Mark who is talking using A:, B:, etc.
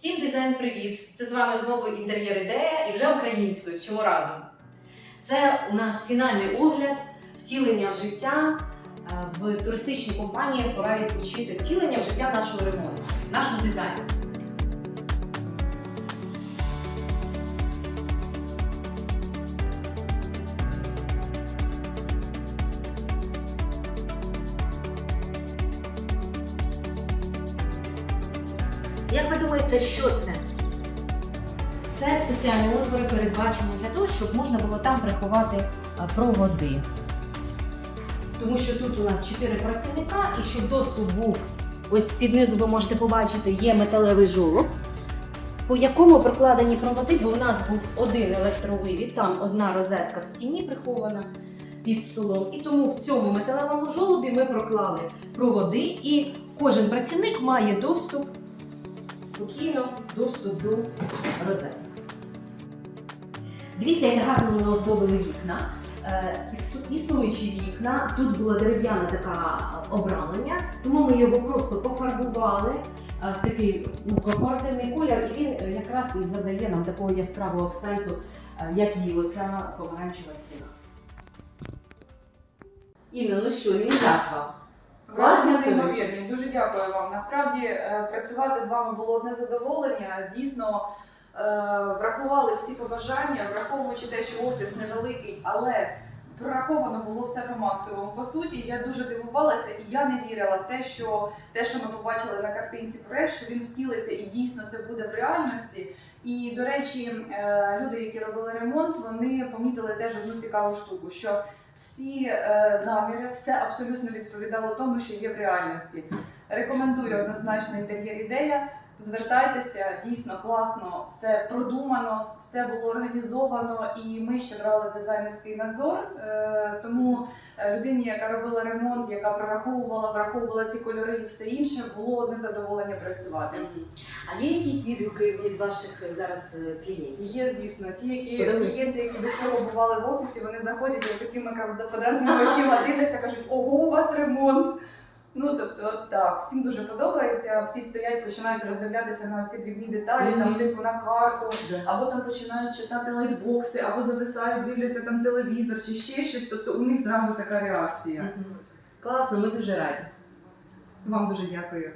A: Всім дизайн привіт! Це з вами знову інтер'єр ідея і вже українською вчимо разом. Це у нас фінальний огляд втілення в життя е, в туристичній компанії пора відпочити втілення в життя нашого ремонту, нашого дизайну. Як ви думаєте, що це? Це спеціальні отвори передбачені для того, щоб можна було там приховати е, проводи. Тому що тут у нас 4 працівника, і щоб доступ був, ось під низу ви можете побачити, є металевий жолоб, по якому прокладені проводи, бо у нас був один електровивід, там одна розетка в стіні прихована під столом. І тому в цьому металевому жолобі ми проклали проводи, і кожен працівник має доступ спокійно доступ до розеток. Дивіться, як гарно ми оздобили вікна. Е, Існуючі вікна, тут було дерев'яне таке обрамлення, тому ми його просто пофарбували е, в такий ну, корпоративний колір, і він якраз і задає нам такого яскравого акценту, е, як і оця помаранчева стіна. Інна, ну що, і як вам?
B: Неймовірні. Дуже дякую вам. Насправді е, працювати з вами було одне задоволення. Дійсно е, врахували всі побажання, враховуючи те, що офіс невеликий, але прораховано було все по максимуму. По суті, я дуже дивувалася, і я не вірила в те, що те, що ми побачили на картинці проект, що він втілиться і дійсно це буде в реальності. І до речі, е, люди, які робили ремонт, вони помітили теж одну цікаву штуку, що всі заміри, все абсолютно відповідало тому, що є в реальності. Рекомендую однозначно інтер'єр ідея. Звертайтеся, дійсно класно, все продумано, все було організовано, і ми ще брали дизайнерський надзор. Е, тому е, людині, яка робила ремонт, яка прораховувала, враховувала ці кольори і все інше, було одне задоволення працювати.
A: А є якісь відгуки від ваших зараз е, клієнтів?
B: Є, звісно, ті, які клієнти, які до цього бували в офісі, вони заходять і такими квадратними очима дивляться, кажуть, ого, у вас ремонт. Ну тобто, от так, всім дуже подобається. Всі стоять, починають роздивлятися на всі дрібні деталі, там
A: Мгм.
B: типу на карту,
A: Да.
B: або там починають читати лайтбокси, або зависають, дивляться там телевізор чи ще щось. Тобто у них зразу така реакція.
A: Класно, ми дуже раді.
B: Вам дуже дякую.